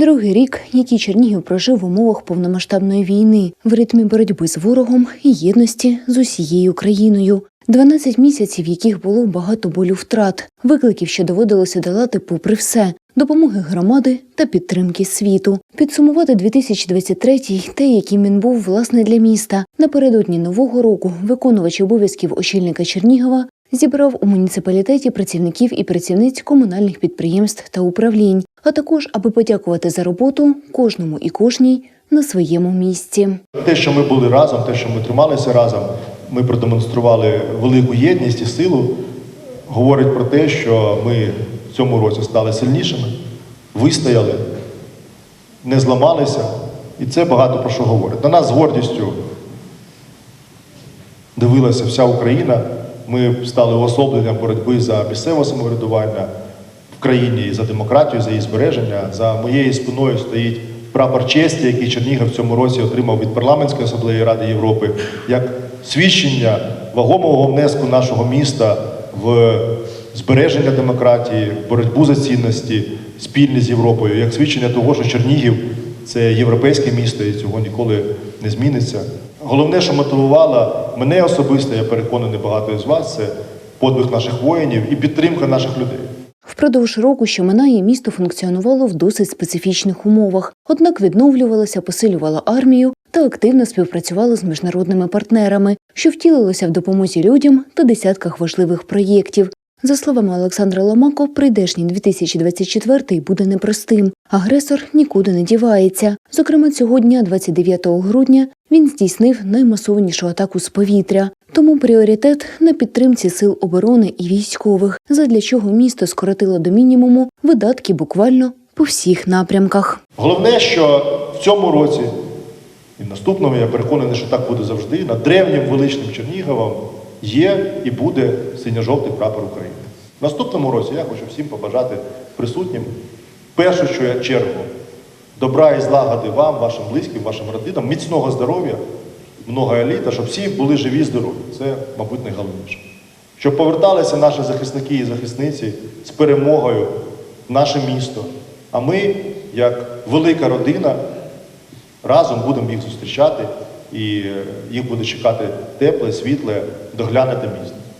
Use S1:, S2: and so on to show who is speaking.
S1: Другий рік, який Чернігів прожив в умовах повномасштабної війни, в ритмі боротьби з ворогом і єдності з усією країною. 12 місяців, яких було багато болю втрат, викликів, що доводилося долати попри все, допомоги громади та підтримки світу. Підсумувати 2023-й, те, яким він був власне для міста. Напередодні нового року виконувач обов'язків очільника Чернігова зібрав у муніципалітеті працівників і працівниць комунальних підприємств та управлінь, а також аби подякувати за роботу кожному і кожній на своєму місці.
S2: Те, що ми були разом, те, що ми трималися разом, ми продемонстрували велику єдність і силу, говорить про те, що ми в цьому році стали сильнішими, вистояли, не зламалися, і це багато про що говорить. На нас з гордістю дивилася вся Україна. Ми стали уособленням боротьби за місцеве самоврядування країні і за демократію, за її збереження. За моєю спиною стоїть прапор честі, який Чернігів в цьому році отримав від парламентської асамблеї Ради Європи, як свідчення вагомого внеску нашого міста в збереження демократії, в боротьбу за цінності спільні з Європою, як свідчення того, що Чернігів це європейське місто і цього ніколи не зміниться. Головне, що мотивувало мене особисто, я переконаний багато із вас, це подвиг наших воїнів і підтримка наших людей.
S1: Впродовж року, що минає, місто функціонувало в досить специфічних умовах, однак відновлювалося, посилювало армію та активно співпрацювало з міжнародними партнерами, що втілилося в допомозі людям та десятках важливих проєктів. За словами Олександра Ломако, прийдешній 2024 буде непростим. Агресор нікуди не дівається. Зокрема, цього дня, 29 грудня, він здійснив наймасованішу атаку з повітря. Тому пріоритет на підтримці сил оборони і військових, задля чого місто скоротило до мінімуму видатки буквально по всіх напрямках.
S2: Головне, що в цьому році і в наступному, я переконаний, що так буде завжди, над древнім величним Черніговом є і буде синьо-жовтий прапор України. В наступному році я хочу всім побажати присутнім першу чергу добра і злагоди вам, вашим близьким, вашим родинам, міцного здоров'я, много еліта, щоб всі були живі і здорові. Це, мабуть, найголовніше. Щоб поверталися наші захисники і захисниці з перемогою в наше місто. А ми, як велика родина, разом будемо їх зустрічати, і е, їх буде чекати тепле, світле, доглянете місто.